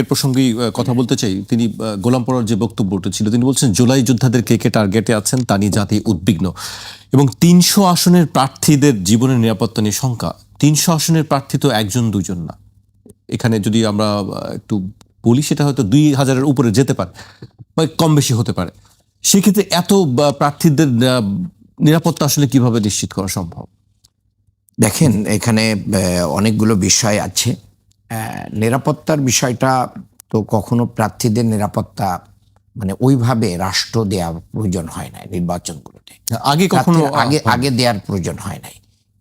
এর প্রসঙ্গেই কথা বলতে চাই। তিনি গোলাম পড়ার যে বক্তব্যটা ছিল তিনি বলছেন জুলাই যোদ্ধাদের কে কে টার্গেটে আছেন তা নিয়ে জাতি উদ্বিগ্ন। এবং তিনশো আসনের প্রার্থীদের জীবনের নিরাপত্তা নিয়ে শঙ্কা। তিনশো আসনের প্রার্থী তো একজন দুজন না। এখানে যদি আমরা একটু বলি সেটা হয়তো দুই হাজারের উপরে যেতে পারে বা কম বেশি হতে পারে। সেক্ষেত্রে এত প্রার্থীদের নিরাপত্তা আসলে কীভাবে নিশ্চিত করা সম্ভব? দেখেন এখানে অনেকগুলো বিষয় আছে। নিরাপত্তার বিষয়টা তো কখনো প্রার্থীদের নিরাপত্তা মানে ওইভাবে রাষ্ট্র দেওয়া প্রয়োজন হয় নাই নির্বাচনগুলোতে। আগে কখনো আগে আগে দেওয়ার প্রয়োজন হয় নাই।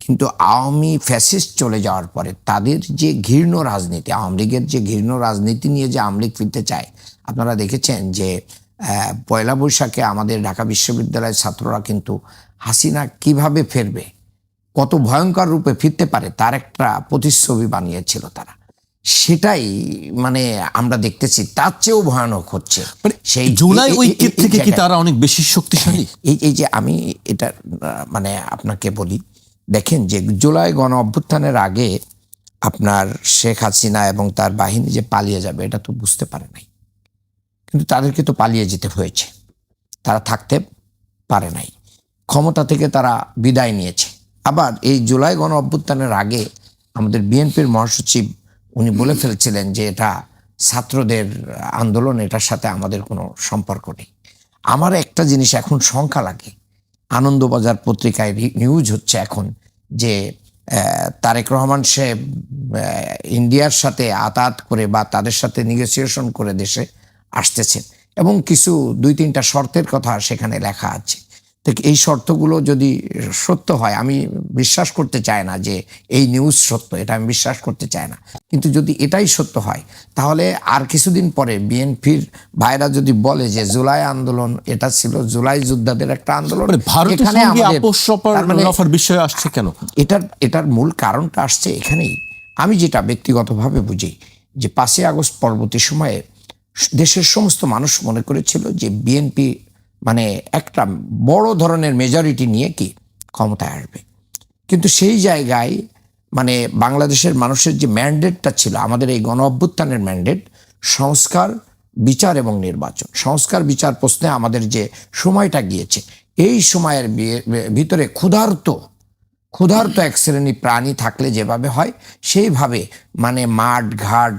কিন্তু আওয়ামী ফ্যাসিস্ট চলে যাওয়ার পরে তাদের যে ঘৃণ্য রাজনীতি আওয়ামী লীগের যে ঘৃণ্য রাজনীতি নিয়ে যে আওয়ামী লীগ ফিরতে চায় আপনারা দেখেছেন যে আহ, পয়লা বৈশাখে আমাদের ঢাকা বিশ্ববিদ্যালয়ের ছাত্ররা কিন্তু হাসিনা কীভাবে ফেরবে কত ভয়ঙ্কর রূপে ফিরতে পারে তার একটা প্রতিচ্ছবি বানিয়েছিল তারা। সেটাই মানে আমরা দেখতেছি তার চেয়েও ভয়ানক হচ্ছে। সেই জুলাই ঐক্যের থেকে কি তারা অনেক বেশি শক্তিশালী? এই এই যে আমি এটা মানে আপনাকে বলি দেখেন যে জুলাই গণ অভ্যুত্থানের আগে আপনার শেখ হাসিনা এবং তার বাহিনী যে পালিয়ে যাবে এটা তো বুঝতে পারে নাই। কিন্তু তাদেরকে তো পালিয়ে যেতে হয়েছে। তারা থাকতে পারে নাই। ক্ষমতা থেকে তারা বিদায় নিয়েছে। আবার এই জুলাই গণ অভ্যুত্থানের আগে আমাদের বিএনপির মহাসচিব উনি বলে ফেলেছিলেন যে এটা ছাত্রদের আন্দোলন, এটার সাথে আমাদের কোনো সম্পর্ক নেই। আমার একটা জিনিস এখন শঙ্কা লাগে। আনন্দবাজার পত্রিকায় নিউজ হচ্ছে এখন যে তারেক রহমান সে ইন্ডিয়ার সাথে আতাত করে বা তাদের সাথে নেগোসিয়েশন করে দেশে আসতেছেন এবং কিছু দুই তিনটা শর্তের কথা সেখানে লেখা আছে। তো এই শর্তগুলো যদি সত্য হয় আমি বিশ্বাস করতে চাই না যে এই নিউজ সত্য এটা আমি বিশ্বাস করতে চাই না। কিন্তু যদি এটাই সত্য হয় তাহলে আর কিছুদিন পরে বিএনপির ভাইরা যদি বলে যে জুলাই আন্দোলন এটা ছিল জুলাই যোদ্ধাদের একটা আন্দোলন মানে এখানে আমাদের- মানে বিষয় আসছে কেন? এটার এটার মূল কারণটা আসছে এখানেই। আমি যেটা ব্যক্তিগতভাবে বুঝি যে পাঁচই আগস্ট পরবর্তী সময়ে দেশের সমস্ত মানুষ মনে করেছিল যে বিএনপি মানে একটা বড় ধরনের মেজরিটি নিয়ে কি ক্ষমতায় আসবে। কিন্তু সেই জায়গায় মানে বাংলাদেশের মানুষের যে ম্যান্ডেটটা ছিল, আমাদের এই গণ অভ্যুত্থানের ম্যান্ডেট সংস্কার, বিচার এবং নির্বাচন। সংস্কার, বিচার প্রশ্নে আমাদের যে সময়টা গিয়েছে, এই সময়ের ভিতরে ক্ষুধার্ত ক্ষুধার্ত এক শ্রেণি প্রাণী থাকলে যেভাবে হয়, সেইভাবে মানে মাঠ, ঘাট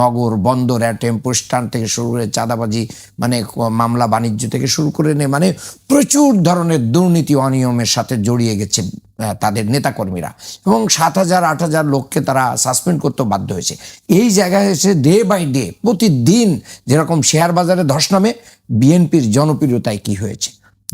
নগর, বন্দর টেম্পো, স্ট্যান্ড থেকে শুরু করে চাঁদাবাজি মানে মামলা, বাণিজ্য থেকে শুরু করে নে মানে প্রচুর ধরনের দুর্নীতি, অনিয়মের সাথে জড়িয়ে গেছে তাদের নেতাকর্মীরা। এবং সাত হাজার, আট হাজার লোককে তারা সাসপেন্ড করতে বাধ্য হয়েছে। এই জায়গায় এসে ডে বাই ডে, প্রতিদিন যেরকম শেয়ার বাজারে ধস নামে, বিএনপির জনপ্রিয়তায় কি হয়েছে?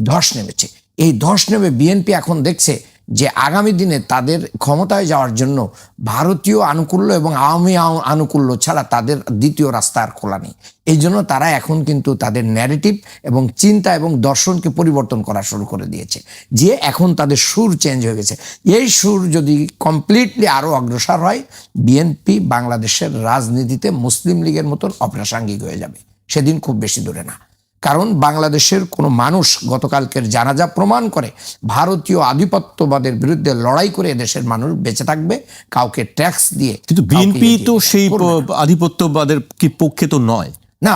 ধস নেমেছে। এই ধস নেমে বিএনপি এখন দেখছে যে আগামী দিনে তাদের ক্ষমতায় যাওয়ার জন্য ভারতীয় আনুকূল্য এবং আওয়ামী আনুকূল্য ছাড়া তাদের দ্বিতীয় রাস্তা আর খোলা নেই। এই জন্য তারা এখন কিন্তু তাদের ন্যারেটিভ এবং চিন্তা এবং দর্শনকে পরিবর্তন করা শুরু করে দিয়েছে। যে এখন তাদের সুর চেঞ্জ হয়ে গেছে। এই সুর যদি কমপ্লিটলি আরও অগ্রসর হয় বিএনপি বাংলাদেশের রাজনীতিতে মুসলিম লীগের মতন অপ্রাসঙ্গিক হয়ে যাবে। সেদিন খুব বেশি দূরে না। কারণ বাংলাদেশের কোনো মানুষ গতকালকের জানাজা প্রমাণ করে ভারতীয় আধিপত্যবাদের বিরুদ্ধে লড়াই করে দেশের মানুষ বেঁচে থাকবে কাউকে ট্যাক্স দিয়ে কিন্তু বিএনপি ইয়ে তো সেই আধিপত্যবাদের কি পক্ষে তো নয়। না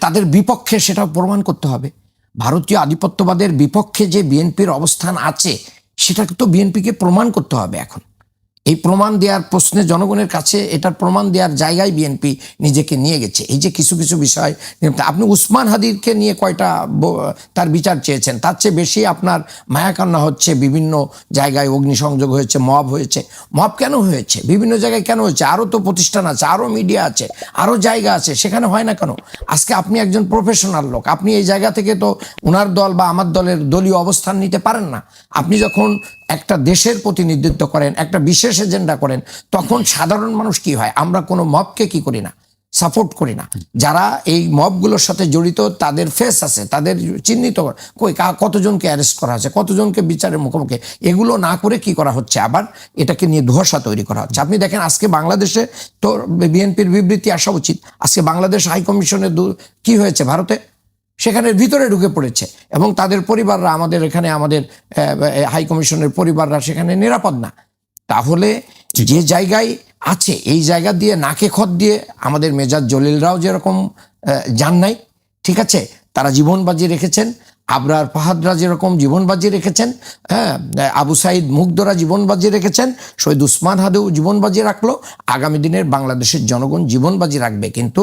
তাদের বিপক্ষে সেটা প্রমাণ করতে হবে। ভারতীয় আধিপত্যবাদের বিপক্ষে যে বিএনপির অবস্থান আছে সেটাকে তো বিএনপিকে প্রমাণ করতে হবে এখন। এই প্রমাণ দেওয়ার প্রশ্নে জনগণের কাছে এটার প্রমাণ দেওয়ার জায়গায় বিএনপি নিজেকে নিয়ে গেছে। এই যে কিছু কিছু বিষয়, আপনি উসমান হাদিরকে নিয়ে কয়টা তার বিচার চেয়েছেন? তার চেয়ে বেশি আপনার মায়াকান্না হচ্ছে, বিভিন্ন জায়গায় অগ্নিসংযোগ হয়েছে, মব হয়েছে। মব কেন হয়েছে? বিভিন্ন জায়গায় কেন হয়েছে? আরও তো প্রতিষ্ঠান আছে আরও মিডিয়া আছে আরও জায়গা আছে, সেখানে হয় না কেন? আজকে আপনি একজন প্রফেশনাল লোক, আপনি এই জায়গা থেকে তো ওনার দল বা আমার দলের দলীয় অবস্থান নিতে পারেন না। আপনি যখন একটা দেশের প্রতিনিধিত্ব করেন, একটা বিশেষ এজেন্ডা করেন, তখন সাধারণ মানুষ কি হয়? আমরা কোনো মবকে কি করি না? সাপোর্ট করি না। যারা এই মবগুলোর সাথে জড়িত, তাদের ফেস আছে, তাদের চিহ্নিত কই কতজনকে অ্যারেস্ট করা হচ্ছে কতজনকে বিচারের মুখোমুখি? এগুলো না করে কি করা হচ্ছে? আবার এটাকে নিয়ে ধোঁয়াশা তৈরি করা হচ্ছে। আপনি দেখেন, আজকে বাংলাদেশে তো বিএনপির বিবৃতি আসা উচিত। আজকে বাংলাদেশ হাই কমিশনের দু- কি হয়েছে ভারতে? সেখানের ভিতরে ঢুকে পড়েছে এবং তাদের পরিবাররা, আমাদের এখানে আমাদের হাই কমিশনের পরিবাররা সেখানে নিরাপদ না। তাহলে যে জায়গায় আছে এই জায়গা দিয়ে নাকে খত দিয়ে আমাদের মেজাজ জলিলরাও যেরকম যান নাই ঠিক আছে? তারা জীবন বাজি রেখেছেন আবরার ফাহাদরা যেরকম জীবন বাজি রেখেছেন হ্যাঁ আবু সাইদ মুগ্ধরা জীবন বাজি রেখেছেন শহীদ উসমান হাদেও জীবন বাজি রাখল আগামী দিনের বাংলাদেশের জনগণ জীবন বাজি রাখবে কিন্তু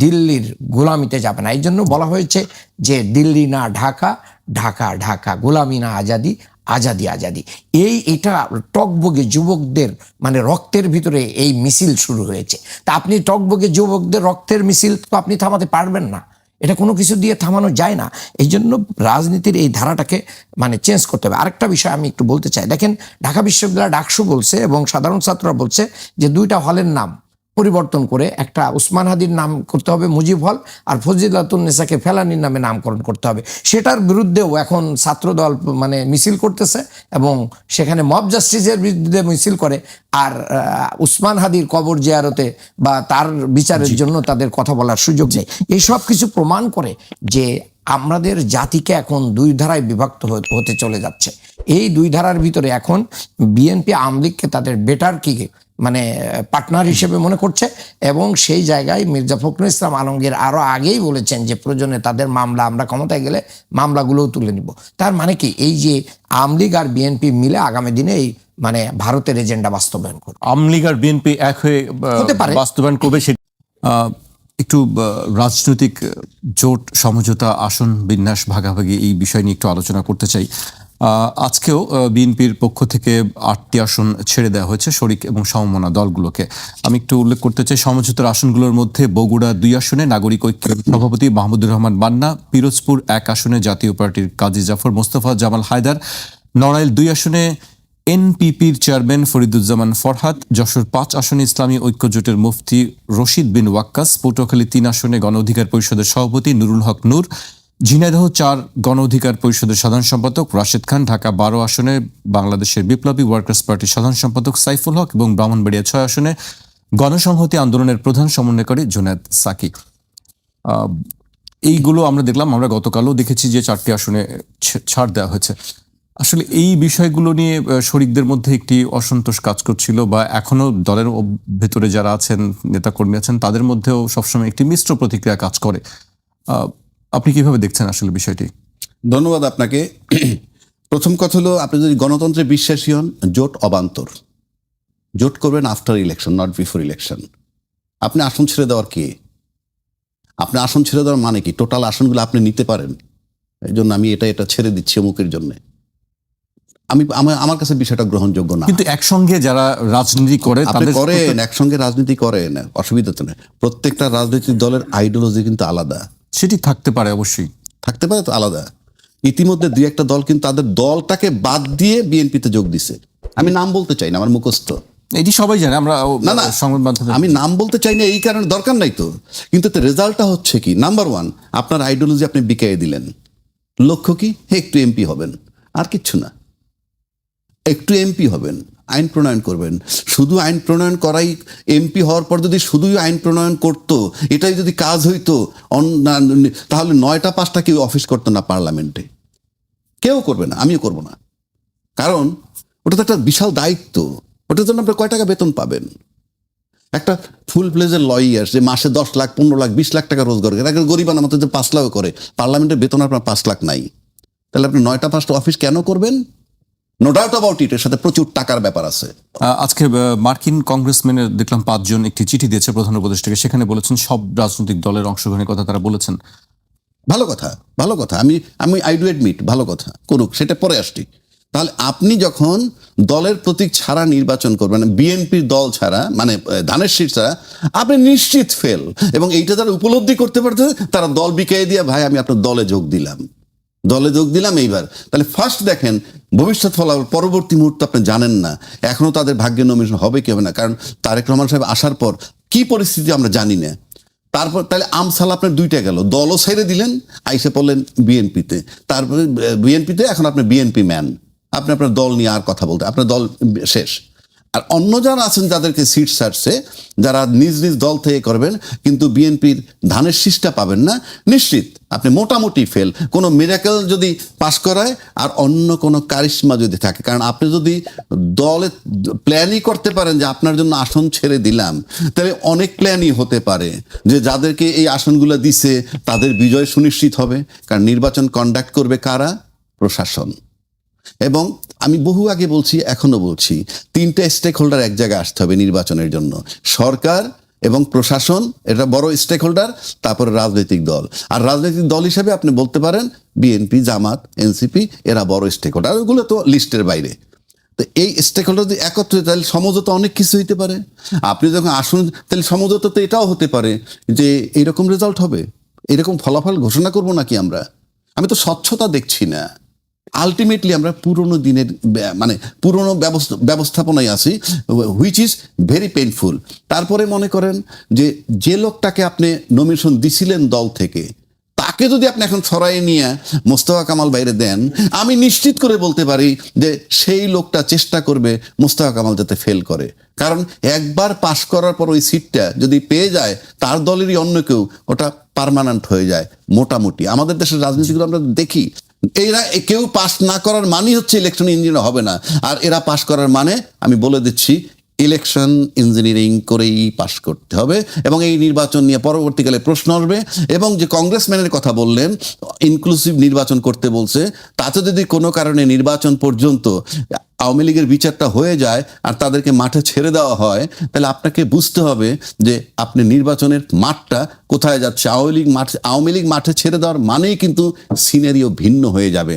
দিল্লির গোলামিতে যাবে না। এই জন্য বলা হয়েছে যে দিল্লি না ঢাকা ঢাকা ঢাকা গোলামি না আজাদি আজাদি আজাদি। এই এটা টকবগে যুবকদের মানে রক্তের ভিতরে এই মিছিল শুরু হয়েছে। তা আপনি টকবগে যুবকদের রক্তের মিছিল তো আপনি থামাতে পারবেন না। এটা কোনো কিছু দিয়ে থামানো যায় না। এই জন্য রাজনীতির এই ধারাটাকে মানে চেঞ্জ করতে হবে। আরেকটা বিষয় আমি একটু বলতে চাই। দেখেন, ঢাকা বিশ্ববিদ্যালয় ডাকসু বলছে এবং সাধারণ ছাত্ররা বলছে যে দুইটা হলের নাম। পরিবর্তন করে একটা উসমান হাদির নাম করতে হবে মুজিব হল আর ফজিলাতুন নেসাকে ফেলানির নামে নামকরণ করতে হবে। সেটার বিরুদ্ধেও এখন ছাত্রদল মানে মিছিল করতেছে এবং সেখানে মব জাস্টিসের বিরুদ্ধে মিছিল করে। আর উসমান হাদির কবর জিয়ারতে বা তার বিচারের জন্য তাদের কথা বলার সুযোগ নেই। এই সব কিছু প্রমাণ করে যে আমাদের জাতিকে এখন দুই ধারায় বিভক্ত হতে- হতে চলে যাচ্ছে। এই দুই ধারার ভিতরে এখন বিএনপি আমলিগকে তাদের বেটার কি মানে পার্টনার হিসেবে মনে করছে এবং সেই জায়গায় মির্জা ফখরুল ইসলাম আলমগীর আরও আগেই বলেছেন যে প্রয়োজনে তাদের মামলা আমরা ক্ষমতায় গেলে মামলাগুলোও তুলে নিব। তার মানে কি? এই যে আমলিগ আর বিএনপি মিলে আগামী দিনে এই মানে ভারতের এজেন্ডা বাস্তবায়ন করবে। আমলিগ আর বিএনপি এক হয়ে হতে পারে। বাস্তবায়ন করবে সে আহ, একটু রাজনৈতিক জোট সমঝোতা আসন বিন্যাস ভাগাভাগি এই বিষয় নিয়ে একটু আলোচনা করতে চাই। আজকেও বিএনপির পক্ষ থেকে আটটি আসন ছেড়ে দেওয়া হয়েছে শরিক এবং সমমনা দলগুলোকে। আমি একটু উল্লেখ করতে চাই, সমঝোতার আসনগুলোর মধ্যে বগুড়া দুই আসনে নাগরিক ঐক্য সভাপতি মাহমুদুর রহমান মান্না, পিরোজপুর এক আসনে জাতীয় পার্টির কাজী জাফর মোস্তফা জামাল হায়দার, নড়াইল দুই আসনে এনপিপির চেয়ারম্যান ফরিদুজ্জামান ফরহাদ, যশোর পাঁচ আসনে ইসলামী ঐক্যজোটের মুফতি রশিদ বিন ওয়াক্কাস, পটুয়াখালী তিন আসনে গণ অধিকার পরিষদের সভাপতি নুরুল হক নূর ঝিনাইদহ চার গণ অধিকার পরিষদের সাধারণ সম্পাদক রাশেদ খান, ঢাকা বারো আসনে বাংলাদেশের বিপ্লবী ওয়ার্কার্স পার্টির সাধারণ সম্পাদক সাইফুল হক এবং ব্রাহ্মণবাড়িয়া ছয় আসনে গণসংহতি আন্দোলনের প্রধান সমন্বয়কারী জুনায়দ সাকি এইগুলো আমরা দেখলাম, আমরা গতকালও দেখেছি যে চারটি আসনে ছাড় দেওয়া হয়েছে। আসলে এই বিষয়গুলো নিয়ে শরিকদের মধ্যে একটি অসন্তোষ কাজ করছিল বা এখনও দলের ভেতরে যারা আছেন, নেতাকর্মী আছেন, তাদের মধ্যেও সবসময় একটি মিশ্র প্রতিক্রিয়া কাজ করে। আপনি কীভাবে দেখছেন আসলে বিষয়টি? ধন্যবাদ আপনাকে। প্রথম কথা হলো আপনি যদি গণতন্ত্রে বিশ্বাসী হন জোট অবান্তর। জোট করবেন after election not before election আপনি আসন ছেড়ে দেওয়ার কে? আপনি আসন ছেড়ে দেওয়ার মানে কি? টোটাল আসনগুলো আপনি নিতে পারেন। এই জন্য আমি এটা এটা ছেড়ে দিচ্ছি অমুকের জন্য। আমি আমার আমার কাছে বিষয়টা গ্রহণযোগ্য না। কিন্তু একসঙ্গে যারা রাজনীতি করে করেন একসঙ্গে রাজনীতি করেন অসুবিধা তো নেই। প্রত্যেকটা রাজনৈতিক দলের আইডিওলজি কিন্তু আলাদা। সেটি থাকতে পারে অবশ্যই। থাকতে পারে তো আলাদা। ইতিমধ্যে দুই একটা দল কিন্তু তাদের দলটাকে বাদ দিয়ে বিএনপিতে যোগ দিছে। আমি নাম বলতে চাই না আমার মুখস্থ। এটি সবাই জানে আমরা না না সংবাদ মাধ্যমে আমি নাম বলতে চাই না এই কারণে দরকার নাই তো। কিন্তু রেজাল্টটা হচ্ছে কি? নাম্বার ওয়ান আপনার আইডিওলজি আপনি বিকাই দিলেন। লক্ষ্য কি? হে একটু এমপি হবেন। আর কিচ্ছু না। একটু এমপি হবেন। আইন প্রণয়ন করবেন। শুধু আইন প্রণয়ন করাই এমপি হওয়ার পর যদি শুধুই আইন প্রণয়ন করতো, এটাই যদি কাজ হইতো তাহলে নয়টা, পাঁচটা কেউ অফিস করতো না পার্লামেন্টে। কেউ করবে না, আমিও করব না। কারণ ওটা তো একটা বিশাল দায়িত্ব। ওটার জন্য আপনি কয় টাকা বেতন পাবেন? একটা ফুল প্লেজের লয়ার যে মাসে দশ লাখ, পনেরো লাখ, বিশ লাখ টাকা রোজগার করে একটা গরিবান যে পাঁচ লাখ করে, পার্লামেন্টের বেতন আপনার পাঁচ লাখ নাই। তাহলে আপনি নয়টা, পাঁচটা অফিস কেন করবেন? নো ডাউট অ্যাবাউট ইট এর সাথে প্রচুর টাকার ব্যাপার আছে। আজকে মার্কিন কংগ্রেসম্যানের দেখলাম পাঁচজন একটি চিঠি দিয়েছে প্রধান উপদেষ্টাকে। সেখানে বলেছেন সব রাজনৈতিক দলের অংশগ্রহণের কথা তারা বলেছেন। ভালো কথা ভালো কথা। আমি আমি আই ডু এডমিট ভালো কথা। করুক সেটা পরে আসছি। তাহলে আপনি যখন দলের প্রতীক ছাড়া নির্বাচন করবেন বিএনপির দল ছাড়া মানে ধানের শীট ছাড়া আপনি নিশ্চিত ফেল। এবং এইটা যারা উপলব্ধি করতে পারছে তারা দল বিকাই দিয়ে ভাই আমি আপনার দলে যোগ দিলাম। দলে যোগ দিলাম এইবার। তাহলে ফার্স্ট দেখেন, ভবিষ্যৎ ফলাফল পরবর্তী মুহূর্তে আপনি জানেন না। এখনও তাদের ভাগ্যে নমিনেশন হবে কি হবে না? কারণ তারেক রহমান সাহেব আসার পর কি পরিস্থিতি আমরা জানি না। তারপর তাহলে আমসাল আপনার দুইটা গেল। দলও ছেড়ে দিলেন, আইসে পড়লেন বিএনপিতে। তারপরে বিএনপিতে এখন আপনি বিএনপি ম্যান আপনি আপনার দল নিয়ে আর কথা বলতে আপনার দল শেষ। আর অন্য যারা আছেন যাদেরকে সিট ছাড়ছে, যারা নিজ নিজ দল থেকে করবেন, কিন্তু বিএনপির ধানের শীষটা পাবেন না, নিশ্চিত আপনি মোটামুটি ফেল কোনো মিরাকেল যদি পাশ করায়, আর অন্য কোনো কারিশ্মা যদি থাকে। কারণ আপনি যদি দলে প্ল্যানই করতে পারেন যে আপনার জন্য আসন ছেড়ে দিলাম, তাহলে অনেক প্ল্যানই হতে পারে যে যাদেরকে এই আসনগুলো দিছে, তাদের বিজয় সুনিশ্চিত হবে। কারণ নির্বাচন কন্ডাক্ট করবে কারা? প্রশাসন। এবং আমি বহু আগে বলছি, এখনও বলছি, তিনটে স্টেক হোল্ডার এক জায়গায় আসতে হবে নির্বাচনের জন্য। সরকার এবং প্রশাসন, এটা বড় স্টেক হোল্ডার তারপরে রাজনৈতিক দল। আর রাজনৈতিক দল হিসেবে আপনি বলতে পারেন, বিএনপি, জামাত, এনসিপি, এরা বড় স্টেক হোল্ডার ওগুলো তো লিস্টের বাইরে। তো এই স্টেক হোল্ডার যদি একত্রে তাহলে সমঝোতা অনেক কিছু হইতে পারে। আপনি যখন আসুন, তাহলে সমঝোতা তো এটাও হতে পারে যে এইরকম রেজাল্ট হবে। এরকম ফলাফল ঘোষণা করব নাকি আমরা? আমি তো স্বচ্ছতা দেখছি না। আলটিমেটলি আমরা পুরনো দিনের মানে পুরনো ব্যবস্থা, ব্যবস্থাপনায় আছি হুইচ ইজ ভেরি পেইনফুল তারপরে মনে করেন যে যে লোকটাকে আপনি নমিনেশন দিছিলেন দল থেকে, তাকে যদি আপনি এখন ছড়াই নিয়ে মোস্তফা কামাল বাইরে দেন, আমি নিশ্চিত করে বলতে পারি যে, সেই লোকটা চেষ্টা করবে মোস্তফা কামাল যাতে ফেল করে। কারণ একবার পাশ করার পর ওই সিটটা যদি পেয়ে যায়, তার দলেরই অন্য কেউ, ওটা পার্মানেন্ট হয়ে যায়, মোটামুটি। আমাদের দেশের রাজনীতিগুলো আমরা দেখি। এরা কেউ পাস না করার মানেই হচ্ছে ইলেকশন ইঞ্জিনিয়ার হবে না। আর এরা পাস করার মানে আমি বলে দিচ্ছি ইলেকশন ইঞ্জিনিয়ারিং করেই পাশ করতে হবে এবং এই নির্বাচন নিয়ে পরবর্তীকালে প্রশ্ন আসবে এবং যে কংগ্রেসম্যানের কথা বললেন ইনক্লুসিভ নির্বাচন করতে বলছে, তাতে যদি কোনো কারণে নির্বাচন পর্যন্ত আওয়ামী লীগের বিচারটা হয়ে যায় আর তাদেরকে মাঠে ছেড়ে দেওয়া হয়, তাহলে আপনাকে বুঝতে হবে যে আপনি নির্বাচনের মাঠটা কোথায় যাচ্ছে। আওয়ামী লীগ মাঠ আওয়ামী লীগ মাঠে ছেড়ে দেওয়ার মানেই কিন্তু সিনারিও ভিন্ন হয়ে যাবে।